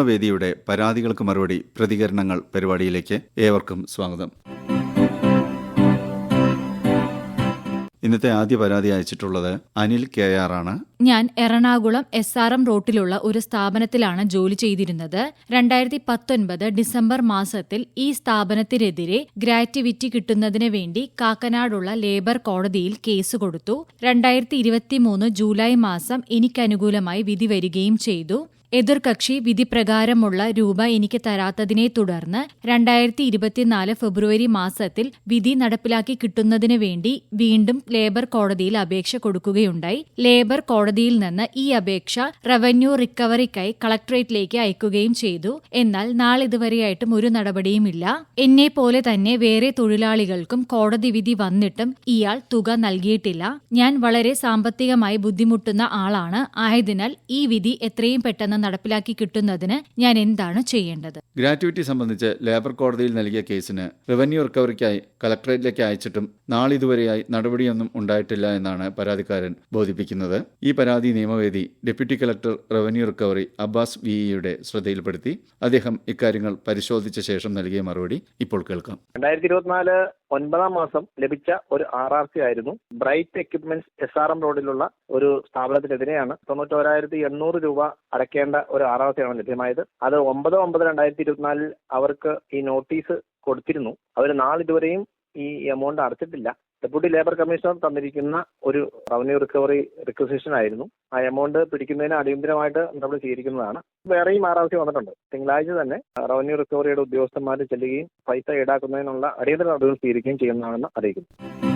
നിയമവേദിയുടെ പരാതികൾക്ക് മറുപടി പ്രതികരണങ്ങൾ പരിപാടിയിലേക്ക് ഏവർക്കും സ്വാഗതം. ഇന്നത്തെ ആദ്യ പരാതി അയച്ചിട്ടുള്ളത് അനിൽ കെ ആർ ആണ്. ഞാൻ എറണാകുളം എസ് ആർ എം റോട്ടിലുള്ള ഒരു സ്ഥാപനത്തിലാണ് ജോലി ചെയ്തിരുന്നത്. രണ്ടായിരത്തി പത്തൊൻപത് ഡിസംബർ മാസത്തിൽ ഈ സ്ഥാപനത്തിനെതിരെ ഗ്രാറ്റുവിറ്റി കിട്ടുന്നതിന് വേണ്ടി കാക്കനാടുള്ള ലേബർ കോടതിയിൽ കേസ് കൊടുത്തു. രണ്ടായിരത്തി ജൂലൈ മാസം എനിക്കനുകൂലമായി വിധി വരികയും ചെയ്തു. എതിർകക്ഷി വിധിപ്രകാരമുള്ള രൂപ എനിക്ക് തരാത്തതിനെ തുടർന്ന് രണ്ടായിരത്തി ഇരുപത്തിനാല് ഫെബ്രുവരി മാസത്തിൽ വിധി നടപ്പിലാക്കി കിട്ടുന്നതിന് വേണ്ടി വീണ്ടും ലേബർ കോടതിയിൽ അപേക്ഷ കൊടുക്കുകയുണ്ടായി. ലേബർ കോടതിയിൽ നിന്ന് ഈ അപേക്ഷ റവന്യൂ റിക്കവറിക്കായി കളക്ടറേറ്റിലേക്ക് അയക്കുകയും ചെയ്തു. എന്നാൽ നാളിതുവരെയായിട്ടും ഒരു നടപടിയുമില്ല. എന്നെ പോലെ തന്നെ വേറെ തൊഴിലാളികൾക്കും കോടതി വിധി വന്നിട്ടും ഇയാൾ തുക നൽകിയിട്ടില്ല. ഞാൻ വളരെ സാമ്പത്തികമായി ബുദ്ധിമുട്ടുന്ന ആളാണ്. ആയതിനാൽ ഈ വിധി എത്രയും പെട്ടെന്ന് നടപ്പിലാക്കി കിട്ടുന്നതിന് ഞാൻ എന്താണ് ചെയ്യേണ്ടത്? ഗ്രാറ്റുവിറ്റി സംബന്ധിച്ച് ലേബർ കോടതിയിൽ നൽകിയ കേസിന് റവന്യൂ റിക്കവറിക്കായി കളക്ടറേറ്റിലേക്ക് അയച്ചിട്ടും നാളിതുവരെയായി നടപടിയൊന്നും ഉണ്ടായിട്ടില്ല എന്നാണ് പരാതിക്കാരൻ ബോധിപ്പിക്കുന്നത്. ഈ പരാതി നിയമവേദി deputy collector revenue recovery Abbas വിഇയുടെ ശ്രദ്ധയിൽപ്പെടുത്തി. അദ്ദേഹം ഇക്കാര്യങ്ങൾ പരിശോധിച്ച ശേഷം നൽകിയ മറുപടി ഇപ്പോൾ കേൾക്കാം. രണ്ടായിരത്തി ഇരുപത്തിനാല് ഒൻപതാം മാസം ലഭിച്ച ഒരു ആർ ആർ സി ആയിരുന്നു. Bright equipments S R M റോഡിലുള്ള ഒരു സ്ഥാപനത്തിനെതിരെയാണ് തൊണ്ണൂറ്റോരായിരത്തി എണ്ണൂറ് രൂപ അടയ്ക്കേണ്ട ഒരു ആർ ആർ സി ആണ് ലഭ്യമായത്. അത് ഒമ്പത് ഒമ്പത് രണ്ടായിരത്തി ഇരുപത്തിനാലിൽ അവർക്ക് ഈ നോട്ടീസ് കൊടുത്തിരുന്നു. അവർ നാളിതുവരെയും ഈ എമൗണ്ട് അടച്ചിട്ടില്ല. ഡെപ്യൂട്ടി ലേബർ കമ്മീഷണർ തന്നിരിക്കുന്ന ഒരു റവന്യൂ റിക്കവറി റിക്വസിഷൻ ആയിരുന്നു. ആ എമൗണ്ട് പിടിക്കുന്നതിന് അടിയന്തരമായിട്ട് നമ്മൾ സ്വീകരിക്കുന്നതാണ് വേറെയും ആർ വന്നിട്ടുണ്ട്. തിങ്കളാഴ്ച തന്നെ റവന്യൂ റിക്കവറിയുടെ ഉദ്യോഗസ്ഥന്മാർ ചെല്ലുകയും പൈസ ഈടാക്കുന്നതിനുള്ള അടിയന്തര നടപടികൾ സ്വീകരിക്കുകയും ചെയ്യുന്നതാണെന്ന് അറിയിക്കുന്നു.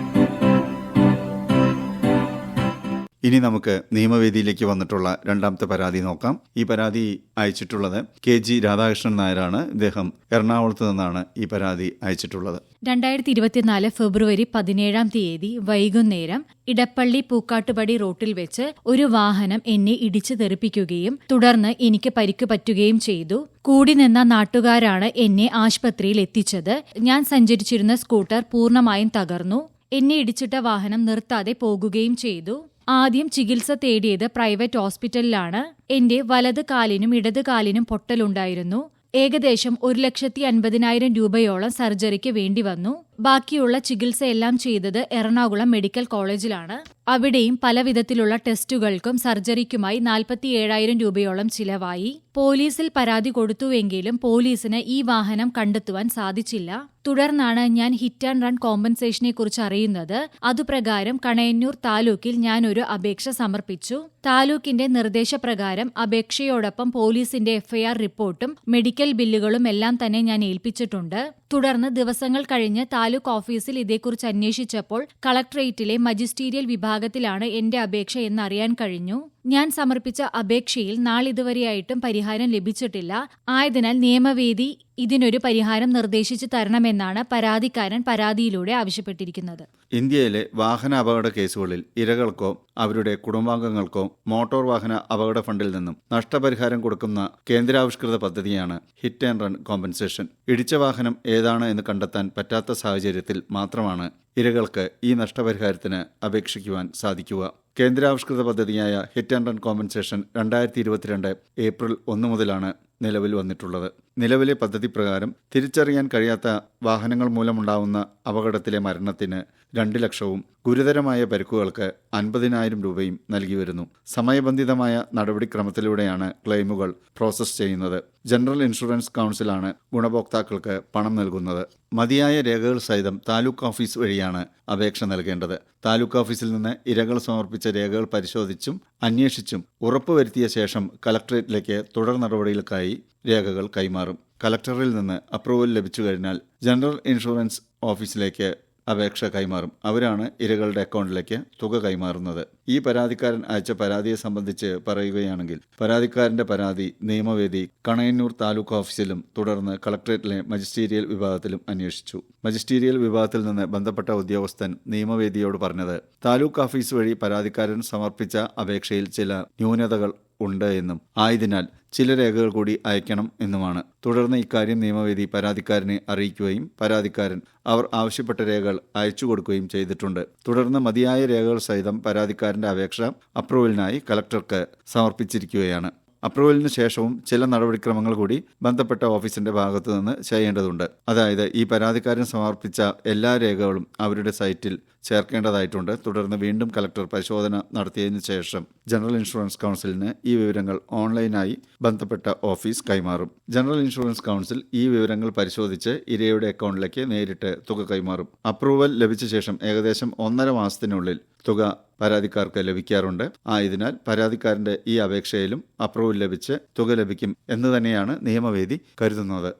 ഇനി നമുക്ക് നിയമവേദിയിലേക്ക് വന്നിട്ടുള്ള രണ്ടാമത്തെ പരാതി നോക്കാം. ഈ പരാതി അയച്ചിട്ടുള്ളത് കെ ജി രാധാകൃഷ്ണൻ നായരാണ്. ഇദ്ദേഹം എറണാകുളത്ത് നിന്നാണ് ഈ പരാതി അയച്ചിട്ടുള്ളത്. രണ്ടായിരത്തി ഇരുപത്തിനാല് ഫെബ്രുവരി പതിനേഴാം തീയതി വൈകുന്നേരം ഇടപ്പള്ളി പൂക്കാട്ടുപടി റോട്ടിൽ വെച്ച് ഒരു വാഹനം എന്നെ ഇടിച്ചു തെറിപ്പിക്കുകയും തുടർന്ന് എനിക്ക് പരിക്ക് പറ്റുകയും ചെയ്തു. കൂടി നിന്ന നാട്ടുകാരാണ് എന്നെ ആശുപത്രിയിൽ എത്തിച്ചത്. ഞാൻ സഞ്ചരിച്ചിരുന്ന സ്കൂട്ടർ പൂർണമായും തകർന്നു. എന്നെ ഇടിച്ചിട്ട വാഹനം നിർത്താതെ പോകുകയും ചെയ്തു. ആദ്യം ചികിത്സ തേടിയത് പ്രൈവറ്റ് ഹോസ്പിറ്റലിലാണ്. എന്റെ വലത് കാലിനും ഇടത് കാലിനും പൊട്ടലുണ്ടായിരുന്നു. ഏകദേശം ഒരു ലക്ഷത്തി അൻപതിനായിരം രൂപയോളം സർജറിക്ക് വേണ്ടി വന്നു. ബാക്കിയുള്ള ചികിത്സയെല്ലാം ചെയ്തത് എറണാകുളം മെഡിക്കൽ കോളേജിലാണ്. അവിടെയും പലവിധത്തിലുള്ള ടെസ്റ്റുകൾക്കും സർജറിക്കുമായി നാൽപ്പത്തി ഏഴായിരം രൂപയോളം ചിലവായി. പോലീസിൽ പരാതി കൊടുത്തുവെങ്കിലും പോലീസിന് ഈ വാഹനം കണ്ടെത്തുവാൻ സാധിച്ചില്ല. തുടർന്നാണ് ഞാൻ ഹിറ്റ് ആൻഡ് റൺ കോമ്പൻസേഷനെ കുറിച്ച് അറിയുന്നത്. അതുപ്രകാരം കണയന്നൂർ താലൂക്കിൽ ഞാൻ ഒരു അപേക്ഷ സമർപ്പിച്ചു. താലൂക്കിന്റെ നിർദ്ദേശപ്രകാരം അപേക്ഷയോടൊപ്പം പോലീസിന്റെ എഫ്ഐആർ റിപ്പോർട്ടും മെഡിക്കൽ ബില്ലുകളും എല്ലാം തന്നെ ഞാൻ ഏൽപ്പിച്ചിട്ടുണ്ട്. തുടർന്ന് ദിവസങ്ങൾ കഴിഞ്ഞ് താലൂക്ക് ഓഫീസിൽ ഇതേക്കുറിച്ച് അന്വേഷിച്ചപ്പോൾ കളക്ടറേറ്റിലെ മജിസ്റ്റീരിയൽ വിഭാഗത്തിലാണ് എന്റെ അപേക്ഷ എന്നറിയാൻ കഴിഞ്ഞു. ഞാൻ സമർപ്പിച്ച അപേക്ഷയിൽ നാളിതുവരെയായിട്ടും പരിഹാരം ലഭിച്ചിട്ടില്ല. ആയതിനാൽ നിയമവേദി ഇതിനൊരു പരിഹാരം നിർദ്ദേശിച്ചു തരണമെന്നാണ് പരാതിക്കാരൻ പരാതിയിലൂടെ ആവശ്യപ്പെട്ടിരിക്കുന്നത്. ഇന്ത്യയിലെ വാഹന അപകട കേസുകളിൽ ഇരകൾക്കോ അവരുടെ കുടുംബാംഗങ്ങൾക്കോ മോട്ടോർ വാഹന അപകട ഫണ്ടിൽ നിന്നും നഷ്ടപരിഹാരം കൊടുക്കുന്ന കേന്ദ്രാവിഷ്കൃത പദ്ധതിയാണ് ഹിറ്റ് ആൻഡ് റൺ കോമ്പൻസേഷൻ. ഇടിച്ച വാഹനം ഏതാണ് എന്ന് കണ്ടെത്താൻ പറ്റാത്ത സാഹചര്യത്തിൽ മാത്രമാണ് ഇരകൾക്ക് ഈ നഷ്ടപരിഹാരത്തിന് അപേക്ഷിക്കുവാൻ സാധിക്കുക. കേന്ദ്രാവിഷ്കൃത പദ്ധതിയായ ഹിറ്റ് ആൻഡ് റൺ കോമ്പൻസേഷൻ രണ്ടായിരത്തി ഇരുപത്തിരണ്ട് ഏപ്രിൽ ഒന്ന് മുതലാണ് നിലവിൽ വന്നിട്ടുള്ളത്. നിലവിലെ പദ്ധതി പ്രകാരം തിരിച്ചറിയാൻ കഴിയാത്ത വാഹനങ്ങൾ മൂലമുണ്ടാവുന്ന അപകടത്തിലെ മരണത്തിന് രണ്ട് ലക്ഷവും ഗുരുതരമായ പരിക്കുകൾക്ക് അൻപതിനായിരം രൂപയും നൽകി വരുന്നു. സമയബന്ധിതമായ നടപടിക്രമത്തിലൂടെയാണ് ക്ലെയിമുകൾ പ്രോസസ് ചെയ്യുന്നത്. ജനറൽ ഇൻഷുറൻസ് കൗൺസിലാണ് ഗുണഭോക്താക്കൾക്ക് പണം നൽകുന്നത്. മതിയായ രേഖകൾ സഹിതം താലൂക്ക് ഓഫീസ് വഴിയാണ് അപേക്ഷ നൽകേണ്ടത്. താലൂക്ക് ഓഫീസിൽ നിന്ന് ഇരകൾ സമർപ്പിച്ച രേഖകൾ പരിശോധിച്ചും അന്വേഷിച്ചും ഉറപ്പുവരുത്തിയ ശേഷം കലക്ടറേറ്റിലേക്ക് തുടർ നടപടികൾക്കായി രേഖകൾ കൈമാറും. കലക്ടറിൽ നിന്ന് അപ്രൂവൽ ലഭിച്ചു കഴിഞ്ഞാൽ ജനറൽ ഇൻഷുറൻസ് ഓഫീസിലേക്ക് അപേക്ഷ കൈമാറും. അവരാണ് ഇരകളുടെ അക്കൗണ്ടിലേക്ക് തുക കൈമാറുന്നത്. ഈ പരാതിക്കാരൻ അയച്ച പരാതിയെ സംബന്ധിച്ച് പറയുകയാണെങ്കിൽ പരാതിക്കാരന്റെ പരാതി നിയമവേദി കണയന്നൂർ താലൂക്ക് ഓഫീസിലും തുടർന്ന് കളക്ടറേറ്റിലെ മജിസ്റ്റീരിയൽ വിഭാഗത്തിലും അന്വേഷിച്ചു. മജിസ്റ്റീരിയൽ വിഭാഗത്തിൽ നിന്ന് ബന്ധപ്പെട്ട ഉദ്യോഗസ്ഥൻ നിയമവേദിയോട് പറഞ്ഞത് താലൂക്ക് ഓഫീസ് വഴി പരാതിക്കാരൻ സമർപ്പിച്ച അപേക്ഷയിൽ ചില ന്യൂനതകൾ ഉണ്ട് എന്നും. ആയതിനാൽ ചില രേഖകൾ കൂടി അയക്കണം എന്നുമാണ്. തുടർന്ന് ഇക്കാര്യം നിയമവേദി പരാതിക്കാരനെ അറിയിക്കുകയും പരാതിക്കാരൻ അവർ ആവശ്യപ്പെട്ട രേഖകൾ അയച്ചു കൊടുക്കുകയും ചെയ്തിട്ടുണ്ട്. തുടർന്ന് മതിയായ രേഖകൾ സഹിതം പരാതിക്കാരന്റെ അപേക്ഷ അപ്രൂവലിനായി കലക്ടർക്ക് സമർപ്പിച്ചിരിക്കുകയാണ്. അപ്രൂവലിന് ശേഷവും ചില നടപടിക്രമങ്ങൾ കൂടി ബന്ധപ്പെട്ട ഓഫീസിന്റെ ഭാഗത്തു നിന്ന് ചെയ്യേണ്ടതുണ്ട്. അതായത് ഈ പരാതിക്കാരൻ സമർപ്പിച്ച എല്ലാ രേഖകളും അവരുടെ സൈറ്റിൽ ചേർക്കേണ്ടതായിട്ടുണ്ട്. തുടർന്ന് വീണ്ടും കലക്ടർ പരിശോധന നടത്തിയതിനു ശേഷം ജനറൽ ഇൻഷുറൻസ് കൗൺസിലിന് ഈ വിവരങ്ങൾ ഓൺലൈനായി ബന്ധപ്പെട്ട ഓഫീസ് കൈമാറും. ജനറൽ ഇൻഷുറൻസ് കൗൺസിൽ ഈ വിവരങ്ങൾ പരിശോധിച്ച് ഇരയുടെ അക്കൗണ്ടിലേക്ക് നേരിട്ട് തുക കൈമാറും. അപ്രൂവൽ ലഭിച്ച ശേഷം ഏകദേശം ഒന്നര മാസത്തിനുള്ളിൽ തുക പരാതിക്കാർക്ക് ലഭിക്കാറുണ്ട്. ആയതിനാൽ പരാതിക്കാരന്റെ ഈ അപേക്ഷയിലും അപ്രൂവൽ ലഭിച്ച് തുക ലഭിക്കും എന്ന് തന്നെയാണ് നിയമവേദി കരുതുന്നത്.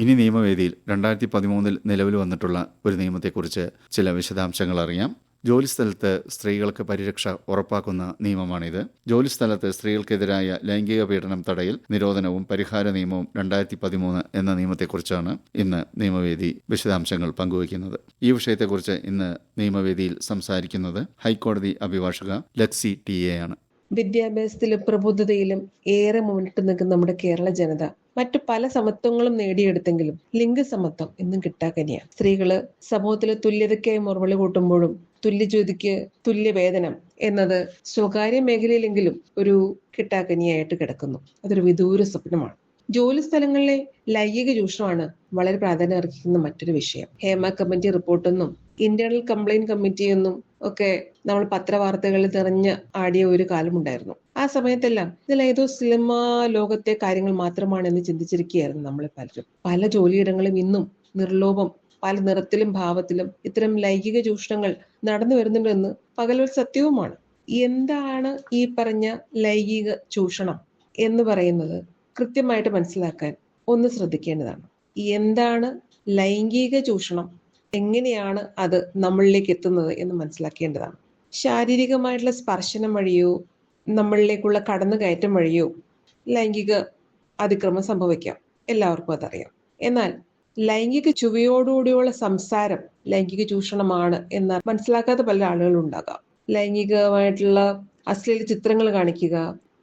ഇനി നിയമവേദിയിൽ രണ്ടായിരത്തി പതിമൂന്നിൽ നിലവിൽ വന്നിട്ടുള്ള ഒരു നിയമത്തെക്കുറിച്ച് ചില വിശദാംശങ്ങൾ അറിയാം. ജോലിസ്ഥലത്ത് സ്ത്രീകൾക്ക് പരിരക്ഷ ഉറപ്പാക്കുന്ന നിയമമാണിത്. ജോലിസ്ഥലത്ത് സ്ത്രീകൾക്കെതിരായ ലൈംഗിക പീഡനം തടയൽ നിരോധനവും പരിഹാര നിയമവും രണ്ടായിരത്തി പതിമൂന്ന് എന്ന നിയമത്തെക്കുറിച്ചാണ് ഇന്ന് നിയമവേദി വിശദാംശങ്ങൾ പങ്കുവയ്ക്കുന്നത്. ഈ വിഷയത്തെക്കുറിച്ച് ഇന്ന് നിയമവേദിയിൽ സംസാരിക്കുന്നത് ഹൈക്കോടതി അഭിഭാഷക ലക്സി ടി എ ആണ്. വിദ്യാഭ്യാസത്തിലും പ്രബുദ്ധതയിലും ഏറെ മുന്നിട്ട് നിൽക്കുന്ന നമ്മുടെ കേരള ജനത മറ്റു പല സമത്വങ്ങളും നേടിയെടുത്തെങ്കിലും ലിംഗസമത്വം ഇന്നും കിട്ടാക്കനിയാണ് സ്ത്രീകൾ സമൂഹത്തിലെ തുല്യതയ്ക്കായി മുറവിളി കൂട്ടുമ്പോഴും തുല്യജ്യോതിക്ക് തുല്യവേതനം എന്നത് സ്വകാര്യ മേഖലയിലെങ്കിലും ഒരു കിട്ടാക്കനിയായിട്ട് കിടക്കുന്നു. അതൊരു വിദൂര സ്വപ്നമാണ്. ജോലി സ്ഥലങ്ങളിലെ ലൈംഗിക ചൂഷണമാണ് വളരെ പ്രാധാന്യം അർഹിക്കുന്ന മറ്റൊരു വിഷയം. ഹേമ കമ്മിറ്റി റിപ്പോർട്ടൊന്നും ഇന്റേണൽ കംപ്ലൈന്റ് കമ്മിറ്റി എന്നും ഒക്കെ നമ്മൾ പത്രവാർത്തകളിൽ നിറഞ്ഞ് ആടിയ ഒരു കാലമുണ്ടായിരുന്നു ആ സമയത്തെല്ലാം ഇതിൽ ഏതോ സിനിമ ലോകത്തെ കാര്യങ്ങൾ മാത്രമാണെന്ന് ചിന്തിച്ചിരിക്കുകയായിരുന്നു നമ്മൾ പലരും. പല ജോലിയിടങ്ങളും ഇന്നും നിർലോഭം പല നിറത്തിലും ഭാവത്തിലും ഇത്തരം ലൈംഗിക ചൂഷണങ്ങൾ നടന്നു വരുന്നുണ്ടെന്ന് പകലൊരു സത്യവുമാണ്. എന്താണ് ഈ പറഞ്ഞ ലൈംഗിക ചൂഷണം എന്ന് പറയുന്നത് കൃത്യമായിട്ട് മനസ്സിലാക്കാൻ ഒന്ന് ശ്രദ്ധിക്കേണ്ടതാണ്. എന്താണ് ലൈംഗിക ചൂഷണം എങ്ങനെയാണ് അത് നമ്മളിലേക്ക് എത്തുന്നത് എന്ന് മനസ്സിലാക്കേണ്ടതാണ്. ശാരീരികമായിട്ടുള്ള സ്പർശനം വഴിയോ നമ്മളിലേക്കുള്ള കടന്നുകയറ്റം വഴിയോ ലൈംഗിക അതിക്രമം സംഭവിക്കാം. എല്ലാവർക്കും അതറിയാം. എന്നാൽ ലൈംഗിക ചുവയോടുകൂടിയുള്ള സംസാരം ലൈംഗിക ചൂഷണമാണ് എന്ന് മനസ്സിലാക്കാത്ത പല ആളുകളും ഉണ്ടാകാം. ലൈംഗികമായിട്ടുള്ള അശ്ലീല ചിത്രങ്ങൾ കാണിക്കുക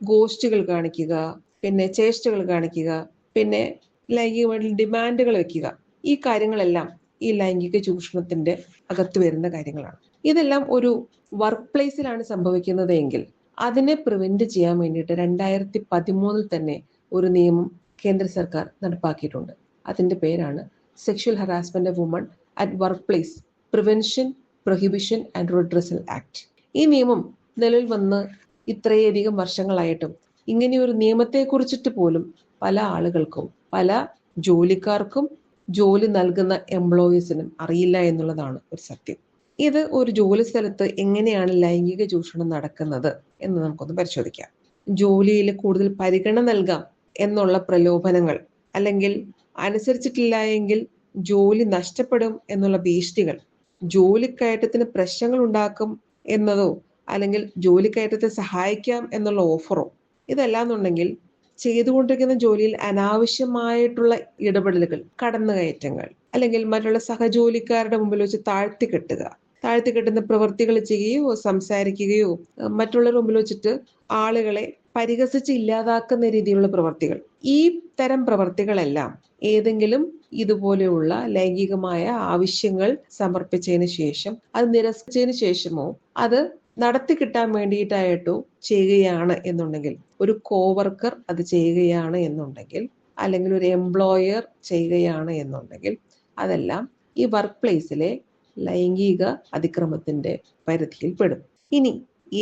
ഗോഷ്ഠികൾ കാണിക്കുക പിന്നെ ചേഷ്ടകൾ കാണിക്കുക പിന്നെ ലൈംഗികമായിട്ടുള്ള ഡിമാൻഡുകൾ വെക്കുക. ഈ കാര്യങ്ങളെല്ലാം ഈ ലൈംഗിക ചൂഷണത്തിന്റെ അകത്ത് വരുന്ന കാര്യങ്ങളാണ്. ഇതെല്ലാം ഒരു വർക്ക് പ്ലേസിലാണ് സംഭവിക്കുന്നത് എങ്കിൽ അതിനെ പ്രിവെന്റ് ചെയ്യാൻ വേണ്ടിയിട്ട് രണ്ടായിരത്തി പതിമൂന്നിൽ തന്നെ ഒരു നിയമം കേന്ദ്ര സർക്കാർ നടപ്പാക്കിയിട്ടുണ്ട്. അതിന്റെ പേരാണ് sexual harassment woman at work place prevention prohibition and redressal act ഈ നിയമം നിലവിൽ വന്ന് ഇത്രയധികം വർഷങ്ങളായിട്ടും ഇങ്ങനെയൊരു നിയമത്തെ കുറിച്ചിട്ട് പോലും പല ആളുകൾക്കും പല ജോലിക്കാർക്കും ജോലി നൽകുന്ന എംപ്ലോയീസിനും അറിയില്ല എന്നുള്ളതാണ് ഒരു സത്യം. ഇത് ഒരു ജോലി സ്ഥലത്ത് എങ്ങനെയാണ് ലൈംഗിക ചൂഷണം നടക്കുന്നത് എന്ന് നമുക്കൊന്ന് പരിശോധിക്കാം. ജോലിയിൽ കൂടുതൽ പരിഗണന നൽകാം എന്നുള്ള പ്രലോഭനങ്ങൾ അല്ലെങ്കിൽ അനുസരിച്ചിട്ടില്ല എങ്കിൽ ജോലി നഷ്ടപ്പെടും എന്നുള്ള ഭീഷണികൾ ജോലിക്കയറ്റത്തിന് പ്രശ്നങ്ങൾ ഉണ്ടാക്കും എന്നതോ അല്ലെങ്കിൽ ജോലിക്കയറ്റത്തെ സഹായിക്കാം എന്നുള്ള ഓഫറോ ഇതല്ലാന്നുണ്ടെങ്കിൽ ചെയ്തുകൊണ്ടിരിക്കുന്ന ജോലിയിൽ അനാവശ്യമായിട്ടുള്ള ഇടപെടലുകൾ കടന്നുകയറ്റങ്ങൾ അല്ലെങ്കിൽ മറ്റുള്ള സഹജോലിക്കാരുടെ മുമ്പിൽ വെച്ച് താഴ്ത്തിക്കെട്ടുക താഴ്ത്തിക്കെട്ടുന്ന പ്രവൃത്തികൾ ചെയ്യുകയോ സംസാരിക്കുകയോ മറ്റുള്ളവരുടെ മുമ്പിൽ വെച്ചിട്ട് ആളുകളെ പരിഹസിച്ച് ഇല്ലാതാക്കുന്ന രീതിയിലുള്ള പ്രവർത്തികൾ ഈ തരം പ്രവർത്തികളെല്ലാം ഏതെങ്കിലും ഇതുപോലെയുള്ള ലൈംഗികമായ ആവശ്യങ്ങൾ സമർപ്പിച്ചതിന് ശേഷം അത് നിരസിച്ചതിന് ശേഷമോ അത് നടത്തി കിട്ടാൻ വേണ്ടിയിട്ടായിട്ടോ ചെയ്യുകയാണ് എന്നുണ്ടെങ്കിൽ ഒരു കോവർക്കർ അത് ചെയ്യുകയാണ് എന്നുണ്ടെങ്കിൽ അല്ലെങ്കിൽ ഒരു എംപ്ലോയർ ചെയ്യുകയാണ് എന്നുണ്ടെങ്കിൽ അതെല്ലാം ഈ വർക്ക് പ്ലേസിലെ ലൈംഗിക അതിക്രമത്തിന്റെ പരിധിയിൽ പെടും ഇനി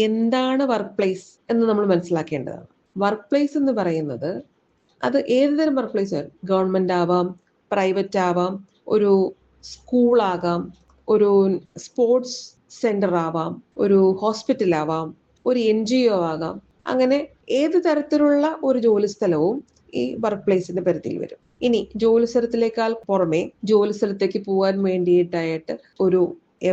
എന്താണ് വർക്ക് പ്ലേസ് എന്ന് നമ്മൾ മനസ്സിലാക്കേണ്ടതാണ്. വർക്ക് പ്ലേസ് എന്ന് പറയുന്നത് അത് ഏതുതരം വർക്ക് പ്ലേസ് ഗവൺമെന്റ് ആവാം പ്രൈവറ്റ് ആവാം ഒരു സ്കൂളാകാം ഒരു സ്പോർട്സ് സെന്റർ ആവാം ഒരു ഹോസ്പിറ്റൽ ആവാം ഒരു എൻ ജി ഒ ആകാം. അങ്ങനെ ഏത് തരത്തിലുള്ള ഒരു ജോലി സ്ഥലവും ഈ വർക്ക് പ്ലേസിന്റെ പരിധിയിൽ വരും. ഇനി ജോലി സ്ഥലത്തിലേക്കാൾ പുറമെ ജോലി സ്ഥലത്തേക്ക് പോകാൻ വേണ്ടിയിട്ടായിട്ട് ഒരു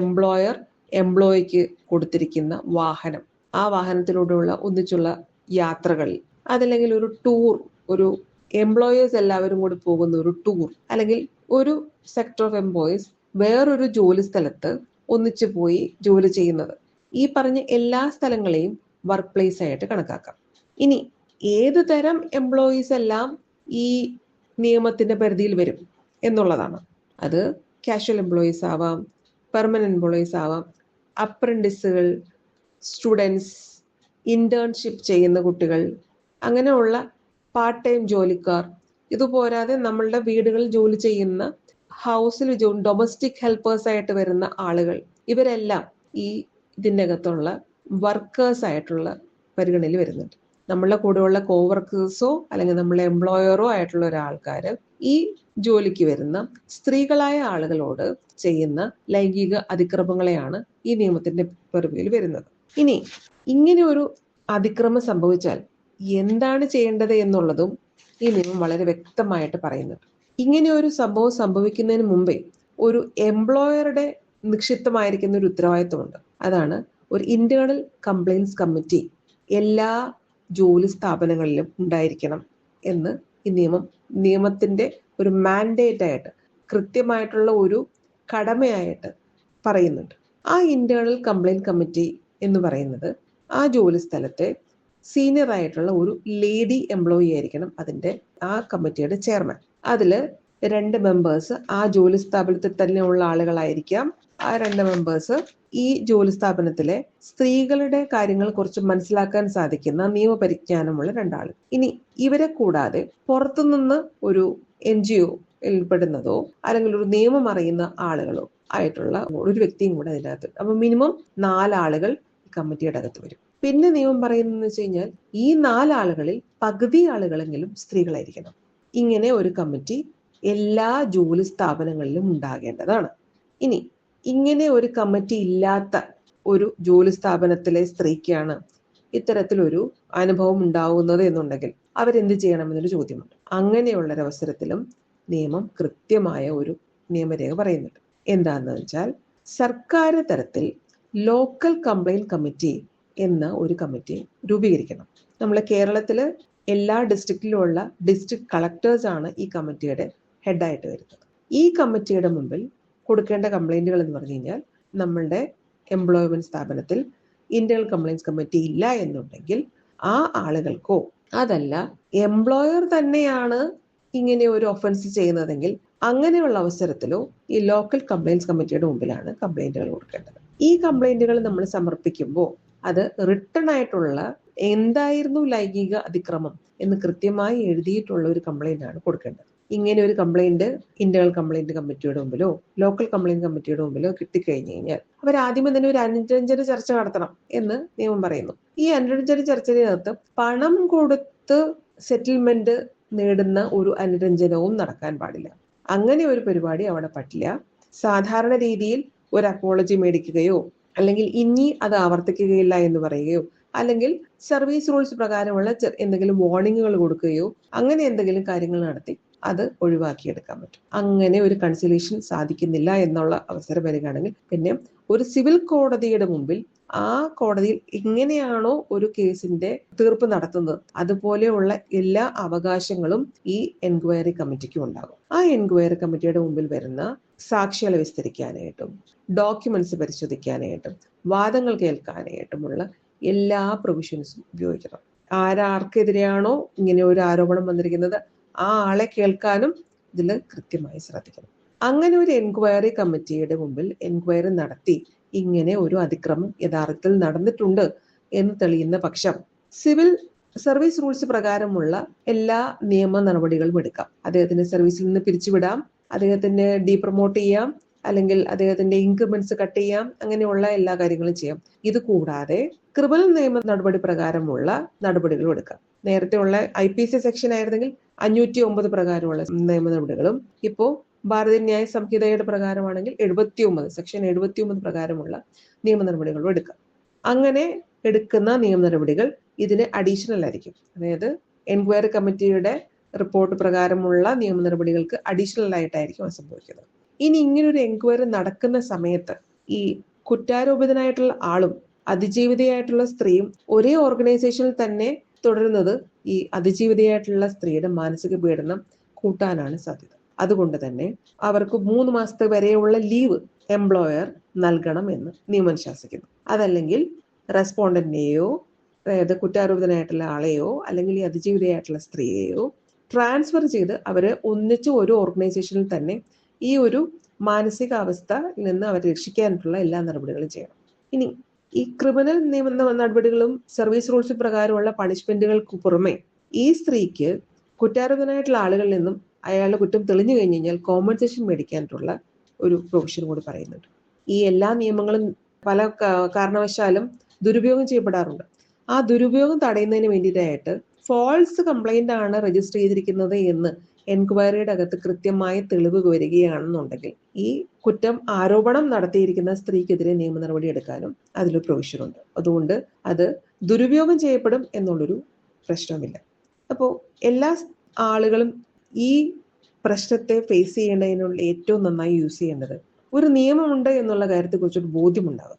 എംപ്ലോയർ എംപ്ലോയിക്ക് കൊടുത്തിരിക്കുന്ന വാഹനം. ആ വാഹനത്തിലൂടെയുള്ള ഒന്നിച്ചുള്ള യാത്രകളിൽ അതല്ലെങ്കിൽ ഒരു ടൂർ ഒരു എംപ്ലോയേഴ്സ് എല്ലാവരും കൂടി പോകുന്ന ഒരു ടൂർ അല്ലെങ്കിൽ ഒരു സെക്ടർ ഓഫ് എംപ്ലോയീസ് വേറൊരു ജോലി സ്ഥലത്ത് ഒന്നിച്ചു പോയി ജോലി ചെയ്യുന്നത്. ഈ പറഞ്ഞ എല്ലാ സ്ഥലങ്ങളെയും വർക്ക് പ്ലേസ് ആയിട്ട് കണക്കാക്കാം. ഇനി ഏത് തരം എംപ്ലോയീസ് എല്ലാം ഈ നിയമത്തിന്റെ പരിധിയിൽ വരും എന്നുള്ളതാണ്. അത് കാഷ്വൽ എംപ്ലോയീസ് ആവാം പെർമനന്റ് എംപ്ലോയീസ് ആവാം അപ്രന്റിസുകൾ സ്റ്റുഡൻസ് ഇന്റേൺഷിപ്പ് ചെയ്യുന്ന കുട്ടികൾ അങ്ങനെയുള്ള പാർട്ട് ടൈം ജോലിക്കാർ ഇതുപോരാതെ നമ്മളുടെ വീടുകളിൽ ജോലി ചെയ്യുന്ന ഹൗസിൽ ഡൊമസ്റ്റിക് ഹെൽപ്പേഴ്സ് ആയിട്ട് വരുന്ന ആളുകൾ ഇവരെല്ലാം ഈ ഇതിന്റെ അകത്തുള്ള വർക്കേഴ്സ് ആയിട്ടുള്ള പരിഗണനയിൽ വരുന്നുണ്ട്. നമ്മളെ കൂടെയുള്ള കോവർക്കേഴ്സോ അല്ലെങ്കിൽ നമ്മളെ എംപ്ലോയറോ ആയിട്ടുള്ള ഒരാൾക്കാർ ഈ ജോലിക്ക് വരുന്ന സ്ത്രീകളായ ആളുകളോട് ചെയ്യുന്ന ലൈംഗിക അതിക്രമങ്ങളെയാണ് ഈ നിയമത്തിന്റെ പരിധിയിൽ വരുന്നത്. ഇനി ഇങ്ങനെ ഒരു അതിക്രമം സംഭവിച്ചാൽ എന്താണ് ചെയ്യേണ്ടത് എന്നുള്ളതും ഈ നിയമം വളരെ വ്യക്തമായിട്ട് പറയുന്നുണ്ട്. ഇങ്ങനെ ഒരു സംഭവം സംഭവിക്കുന്നതിന് മുമ്പേ ഒരു എംപ്ലോയറുടെ നിക്ഷിപ്തമായിരിക്കുന്ന ഒരു ഉത്തരവാദിത്വമുണ്ട്. അതാണ് ഒരു ഇന്റേണൽ കംപ്ലൈൻസ് കമ്മിറ്റി എല്ലാ ജോലി സ്ഥാപനങ്ങളിലും ഉണ്ടായിരിക്കണം എന്ന് ഈ നിയമം നിയമത്തിന്റെ ഒരു മാൻഡേറ്റ് ആയിട്ട് കൃത്യമായിട്ടുള്ള ഒരു കടമയായിട്ട് പറയുന്നുണ്ട്. ആ ഇന്റേണൽ കംപ്ലൈന്റ് കമ്മിറ്റി എന്ന് പറയുന്നത് ആ ജോലി സ്ഥലത്തെ സീനിയർ ആയിട്ടുള്ള ഒരു ലേഡി എംപ്ലോയി ആയിരിക്കണം അതിന്റെ ആ കമ്മിറ്റിയുടെ ചെയർമാൻ അതിൽ രണ്ട് മെമ്പേഴ്സ് ആ ജോലി സ്ഥാപനത്തിൽ തന്നെ ഉള്ള ആളുകളായിരിക്കാം. ആ രണ്ട് മെമ്പേഴ്സ് ഈ ജോലി സ്ഥാപനത്തിലെ സ്ത്രീകളുടെ കാര്യങ്ങൾ കുറച്ച് മനസ്സിലാക്കാൻ സാധിക്കുന്ന നിയമപരിജ്ഞാനമുള്ള രണ്ടാൾ ഇനി ഇവരെ കൂടാതെ പുറത്തുനിന്ന് ഒരു എൻ ജി ഒ പെടുന്നതോ അല്ലെങ്കിൽ ഒരു നിയമം അറിയുന്ന ആളുകളോ ആയിട്ടുള്ള ഒരു വ്യക്തിയും കൂടെ അതിനകത്ത്. അപ്പൊ മിനിമം നാലാളുകൾ കമ്മിറ്റിയുടെ അകത്ത് വരും. പിന്നെ നിയമം പറയുന്നതെന്ന് വെച്ച് കഴിഞ്ഞാൽ ഈ നാലാളുകളിൽ പകുതി ആളുകളെങ്കിലും സ്ത്രീകളായിരിക്കണം. ഇങ്ങനെ ഒരു കമ്മിറ്റി എല്ലാ ജോലി സ്ഥാപനങ്ങളിലും ഉണ്ടാകേണ്ടതാണ്. ഇനി ഇങ്ങനെ ഒരു കമ്മിറ്റി ഇല്ലാത്ത ഒരു ജോലി സ്ഥാപനത്തിലെ സ്ത്രീക്കാണ് ഇത്തരത്തിലൊരു അനുഭവം ഉണ്ടാവുന്നത് എന്നുണ്ടെങ്കിൽ അവരെന്ത് ചെയ്യണമെന്നൊരു ചോദ്യമുണ്ട്. അങ്ങനെയുള്ള ഒരവസരത്തിലും നിയമം കൃത്യമായ ഒരു നിയമരേഖ പറയുന്നുണ്ട്. എന്താന്ന് വെച്ചാൽ സർക്കാർ തലത്തിൽ ലോക്കൽ കംപ്ലൈന്റ് കമ്മിറ്റി എന്ന ഒരു കമ്മിറ്റി രൂപീകരിക്കണം. നമ്മളെ കേരളത്തിൽ എല്ലാ ഡിസ്ട്രിക്റ്റിലുമുള്ള ഡിസ്ട്രിക്ട് കളക്ടേഴ്സ് ആണ് ഈ കമ്മിറ്റിയുടെ ഹെഡായിട്ട് വരുന്നത്. ഈ കമ്മിറ്റിയുടെ മുമ്പിൽ കൊടുക്കേണ്ട കംപ്ലൈന്റുകൾ എന്ന് പറഞ്ഞു കഴിഞ്ഞാൽ നമ്മളുടെ എംപ്ലോയ്മെന്റ് സ്ഥാപനത്തിൽ ഇന്റേണൽ കംപ്ലൈൻസ് കമ്മിറ്റി ഇല്ല എന്നുണ്ടെങ്കിൽ ആ ആളുകൾക്കോ അതല്ല എംപ്ലോയർ തന്നെയാണ് ഇങ്ങനെ ഒരു ഒഫൻസ് ചെയ്യുന്നതെങ്കിൽ അങ്ങനെയുള്ള അവസരത്തിലോ ഈ ലോക്കൽ കംപ്ലൈൻസ് കമ്മിറ്റിയുടെ മുമ്പിലാണ് കംപ്ലൈന്റുകൾ കൊടുക്കേണ്ടത്. ഈ കംപ്ലൈന്റുകൾ നമ്മൾ സമർപ്പിക്കുമ്പോൾ അത് റിട്ടേൺ ആയിട്ടുള്ള എന്തായിരുന്നു ലൈംഗിക അതിക്രമം എന്ന് കൃത്യമായി എഴുതിയിട്ടുള്ള ഒരു കംപ്ലൈന്റ് ആണ് കൊടുക്കേണ്ടത്. ഇങ്ങനെ ഒരു കംപ്ലൈന്റ് ഇന്റേണൽ കംപ്ലൈന്റ് കമ്മിറ്റിയുടെ മുമ്പിലോ ലോക്കൽ കംപ്ലൈന്റ് കമ്മിറ്റിയുടെ മുമ്പിലോ കിട്ടിക്കഴിഞ്ഞു കഴിഞ്ഞാൽ അവർ ആദ്യമേ തന്നെ ഒരു അനുരഞ്ജന ചർച്ച നടത്തണം എന്ന് നിയമം പറയുന്നു. ഈ അനുരഞ്ജന ചർച്ചയ്ക്കകത്ത് പണം കൊടുത്ത് സെറ്റിൽമെന്റ് നേടുന്ന ഒരു അനുരഞ്ജനവും നടക്കാൻ പാടില്ല. അങ്ങനെ ഒരു പരിപാടി അവിടെ പറ്റില്ല. സാധാരണ രീതിയിൽ ഒരു അക്കോളജി മേടിക്കുകയോ അല്ലെങ്കിൽ ഇനി അത് ആവർത്തിക്കുകയില്ല എന്ന് പറയുകയോ അല്ലെങ്കിൽ സർവീസ് റൂൾസ് പ്രകാരമുള്ള എന്തെങ്കിലും വാർണിങ്ങുകൾ കൊടുക്കുകയോ അങ്ങനെ എന്തെങ്കിലും കാര്യങ്ങൾ നടത്തി അത് ഒഴിവാക്കിയെടുക്കാൻ പറ്റും. അങ്ങനെ ഒരു കൺസിലേഷൻ സാധിക്കുന്നില്ല എന്നുള്ള അവസരം വരികയാണെങ്കിൽ പിന്നെ ഒരു സിവിൽ കോടതിയുടെ മുമ്പിൽ ആ കോടതിയിൽ എങ്ങനെയാണോ ഒരു കേസിന്റെ തീർപ്പ് നടത്തുന്നത് അതുപോലെയുള്ള എല്ലാ അവകാശങ്ങളും ഈ എൻക്വയറി കമ്മിറ്റിക്കും ഉണ്ടാകും. ആ എൻക്വയറി കമ്മിറ്റിയുടെ മുമ്പിൽ വരുന്ന സാക്ഷികളെ വിസ്തരിക്കാനായിട്ടും ഡോക്യുമെന്റ്സ് പരിശോധിക്കാനായിട്ടും വാദങ്ങൾ കേൾക്കാനായിട്ടുമുള്ള എല്ലാ പ്രൊവിഷൻസും ഉപയോഗിക്കണം. ആരാർക്കെതിരെയാണോ ഇങ്ങനെ ഒരു ആരോപണം വന്നിരിക്കുന്നത് ആ ആളെ കേൾക്കാനും ഇതിൽ കൃത്യമായി ശ്രദ്ധിക്കണം. അങ്ങനെ ഒരു എൻക്വയറി കമ്മിറ്റിയുടെ മുമ്പിൽ എൻക്വയറി നടത്തി ഇങ്ങനെ ഒരു അതിക്രമം യഥാർത്ഥത്തിൽ നടന്നിട്ടുണ്ട് എന്ന് തെളിയുന്ന പക്ഷം സിവിൽ സർവീസ് റൂൾസ് പ്രകാരമുള്ള എല്ലാ നിയമ നടപടികളും എടുക്കാം. അദ്ദേഹത്തിന്റെ സർവീസിൽ നിന്ന് പിരിച്ചുവിടാം അദ്ദേഹത്തിന് ഡീപ്രമോട്ട് ചെയ്യാം അല്ലെങ്കിൽ അദ്ദേഹത്തിന്റെ ഇൻക്രിമെന്റ്സ് കട്ട് ചെയ്യാം. അങ്ങനെയുള്ള എല്ലാ കാര്യങ്ങളും ചെയ്യാം. ഇത് കൂടാതെ ക്രിമിനൽ നിയമ നടപടി പ്രകാരമുള്ള നടപടികൾ എടുക്കാം. നേരത്തെ ഉള്ള ഐ പി സി സെക്ഷൻ ആയിരുന്നെങ്കിൽ അഞ്ഞൂറ്റി ഒമ്പത് പ്രകാരമുള്ള നിയമ നടപടികളും ഇപ്പോ ഭാരതീയ ന്യായ സംഹിതയുടെ പ്രകാരമാണെങ്കിൽ എഴുപത്തി ഒമ്പത് സെക്ഷൻ എഴുപത്തി ഒമ്പത് പ്രകാരമുള്ള നിയമ നടപടികളും എടുക്കാം. അങ്ങനെ എടുക്കുന്ന നിയമ നടപടികൾ ഇതിന് അഡീഷണൽ ആയിരിക്കും. അതായത് എൻക്വയറി കമ്മിറ്റിയുടെ റിപ്പോർട്ട് പ്രകാരമുള്ള നിയമ നടപടികൾക്ക് അഡീഷണൽ ആയിട്ടായിരിക്കും സംഭവിക്കുന്നത്. ഇനി ഇങ്ങനൊരു എൻക്വയറി നടക്കുന്ന സമയത്ത് ഈ കുറ്റാരോപിതനായിട്ടുള്ള ആളും അതിജീവിതയായിട്ടുള്ള സ്ത്രീയും ഒരേ ഓർഗനൈസേഷനിൽ തന്നെ തുടരുന്നത് ഈ അതിജീവിതയായിട്ടുള്ള സ്ത്രീയുടെ മാനസിക പീഡനം കൂട്ടാനാണ് സാധ്യത. അതുകൊണ്ട് തന്നെ അവർക്ക് മൂന്ന് മാസത്തെ വരെയുള്ള ലീവ് എംപ്ലോയർ നൽകണം എന്ന് നിയമം ശാസിക്കുന്നു. അതല്ലെങ്കിൽ റെസ്പോണ്ടന്റിനെയോ അതായത് കുറ്റാരോപിതനായിട്ടുള്ള ആളെയോ അല്ലെങ്കിൽ ഈ അതിജീവിതയായിട്ടുള്ള സ്ത്രീയെയോ ട്രാൻസ്ഫർ ചെയ്ത് അവരെ ഒന്നിച്ച് ഒരു ഓർഗനൈസേഷനിൽ തന്നെ ഈ ഒരു മാനസികാവസ്ഥയിൽ നിന്ന് അവരെ രക്ഷിക്കാനായിട്ടുള്ള എല്ലാ നടപടികളും ചെയ്യണം. ഇനി ഈ ക്രിമിനൽ നിയമ നടപടികളും സർവീസ് റൂൾസ് പ്രകാരമുള്ള പണിഷ്മെന്റുകൾക്ക് പുറമെ ഈ സ്ത്രീക്ക് കുറ്റാരോപിതനായിട്ടുള്ള ആളുകളിൽ നിന്നും അയാളുടെ കുറ്റം തെളിഞ്ഞു കഴിഞ്ഞു കഴിഞ്ഞാൽ കോമ്പൻസേഷൻ മേടിക്കാനായിട്ടുള്ള ഒരു പ്രൊവിഷൻ കൂടി പറയുന്നുണ്ട്. ഈ എല്ലാ നിയമങ്ങളും പല കാരണവശാലും ദുരുപയോഗം ചെയ്യപ്പെടാറുണ്ട്. ആ ദുരുപയോഗം തടയുന്നതിന് വേണ്ടിയിട്ടായിട്ട് ഫോൾസ് കംപ്ലൈന്റ് ആണ് രജിസ്റ്റർ ചെയ്തിരിക്കുന്നത് എന്ന് എൻക്വയറിയുടെ അകത്ത് കൃത്യമായ തെളിവ് വരികയാണെന്നുണ്ടെങ്കിൽ ഈ കുറ്റം ആരോപണം നടത്തിയിരിക്കുന്ന സ്ത്രീക്കെതിരെ നിയമ നടപടി എടുക്കാനും അതിലൊരു പ്രൊവിഷനുണ്ട്. അതുകൊണ്ട് അത് ദുരുപയോഗം ചെയ്യപ്പെടും എന്നുള്ളൊരു പ്രശ്നമില്ല അപ്പോൾ എല്ലാ ആളുകളും ഈ പ്രശ്നത്തെ ഫേസ് ചെയ്യേണ്ടതിനുള്ള ഏറ്റവും നന്നായി യൂസ് ചെയ്യേണ്ടത് ഒരു നിയമമുണ്ട് എന്നുള്ള കാര്യത്തെക്കുറിച്ചൊരു ബോധ്യമുണ്ടാവുക.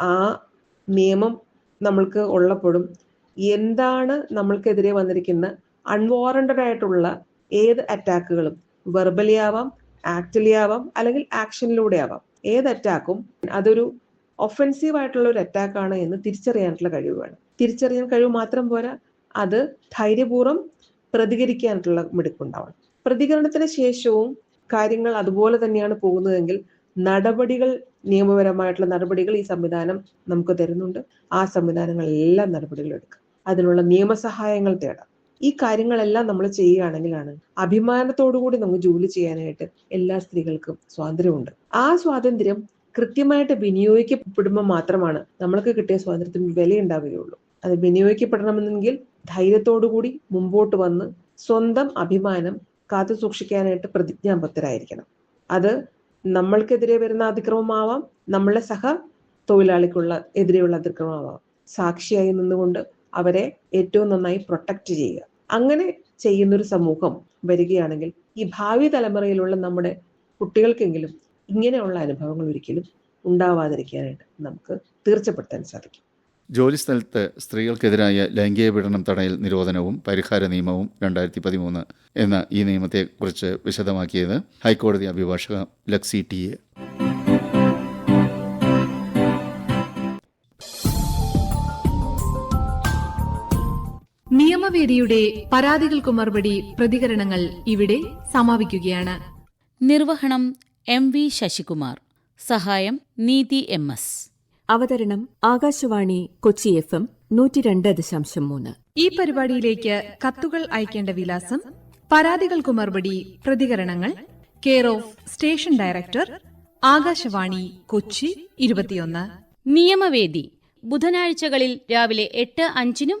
ആ നിയമം നമ്മൾക്ക് ഉള്ളപ്പോഴും എന്താണ് നമ്മൾക്കെതിരെ വന്നിരിക്കുന്ന അൺവാറണ്ടഡ് ആയിട്ടുള്ള ഏത് അറ്റാക്കുകളും വെർബലി ആവാം ആക്ച്വലി ആവാം അല്ലെങ്കിൽ ആക്ഷനിലൂടെ ആവാം. ഏത് അറ്റാക്കും അതൊരു ഒഫൻസീവ് ആയിട്ടുള്ള ഒരു അറ്റാക്കാണ് എന്ന് തിരിച്ചറിയാനുള്ള കഴിവ് വേണം. തിരിച്ചറിയാൻ കഴിവ് മാത്രം പോരാ അത് ധൈര്യപൂർവം പ്രതികരിക്കാനായിട്ടുള്ള മിടുക്കുണ്ടാവണം. പ്രതികരണത്തിന് ശേഷവും കാര്യങ്ങൾ അതുപോലെ തന്നെയാണ് പോകുന്നതെങ്കിൽ നടപടികൾ നിയമപരമായിട്ടുള്ള നടപടികൾ ഈ സംവിധാനം നമുക്ക് തരുന്നുണ്ട്. ആ സംവിധാനങ്ങളെല്ലാം നടപടികൾ എടുക്കാം അതിനുള്ള നിയമസഹായങ്ങൾ തേടാം. ഈ കാര്യങ്ങളെല്ലാം നമ്മൾ ചെയ്യുകയാണെങ്കിലാണ് അഭിമാനത്തോടുകൂടി നമുക്ക് ജോലി ചെയ്യാനായിട്ട് എല്ലാ സ്ത്രീകൾക്കും സ്വാതന്ത്ര്യമുണ്ട്. ആ സ്വാതന്ത്ര്യം കൃത്യമായിട്ട് വിനിയോഗിക്കപ്പെടുമ്പോൾ മാത്രമാണ് നമ്മൾക്ക് കിട്ടിയ സ്വാതന്ത്ര്യത്തിന് വിലയുണ്ടാവുകയുള്ളൂ. അത് വിനിയോഗിക്കപ്പെടണമെന്നെങ്കിൽ ധൈര്യത്തോടു കൂടി മുമ്പോട്ട് വന്ന് സ്വന്തം അഭിമാനം കാത്തു സൂക്ഷിക്കാനായിട്ട് പ്രതിജ്ഞാബദ്ധരായിരിക്കണം. അത് നമ്മൾക്കെതിരെ വരുന്ന അതിക്രമമാവാം നമ്മളെ സഹ തൊഴിലാളിക്കുള്ള എതിരെയുള്ള അതിക്രമമാവാം. സാക്ഷിയായി നിന്നുകൊണ്ട് അവരെ ഏറ്റവും നന്നായി പ്രൊട്ടക്റ്റ് ചെയ്യുക. അങ്ങനെ ചെയ്യുന്നൊരു സമൂഹം വരികയാണെങ്കിൽ ഈ ഭാവി തലമുറയിലുള്ള നമ്മുടെ കുട്ടികൾക്കെങ്കിലും ഇങ്ങനെയുള്ള അനുഭവങ്ങൾ ഒരിക്കലും ഉണ്ടാവാതിരിക്കാനായിട്ട് നമുക്ക് തീർച്ചപ്പെടുത്താൻ സാധിക്കും. ജോലി സ്ഥലത്ത് സ്ത്രീകൾക്കെതിരായ ലൈംഗിക പീഡനം തടയൽ നിരോധനവും പരിഹാര നിയമവും രണ്ടായിരത്തി പതിമൂന്ന് എന്ന ഈ നിയമത്തെക്കുറിച്ച് വിശദമാക്കിയത് ഹൈക്കോടതി അഭിഭാഷക ലക്സി ടി എ. നിയമവേദിയുടെ പരാതികൾക്ക് മറുപടി പ്രതികരണങ്ങൾ ഇവിടെ സമാപിക്കുകയാണ്. നിർവഹണം എം വി ശശികുമാർ. സഹായം നീതി എം എസ്. അവതരണം ആകാശവാണി കൊച്ചി എഫ് എം നൂറ്റി രണ്ട് ദശാംശം മൂന്ന്. ഈ പരിപാടിയിലേക്ക് കത്തുകൾ അയക്കേണ്ട വിലാസം പരാതികൾക്ക് മറുപടി പ്രതികരണങ്ങൾ care of station director Akashvani Kochi ഇരുപത്തിയൊന്ന്. നിയമവേദി ബുധനാഴ്ചകളിൽ രാവിലെ എട്ട് അഞ്ചിനും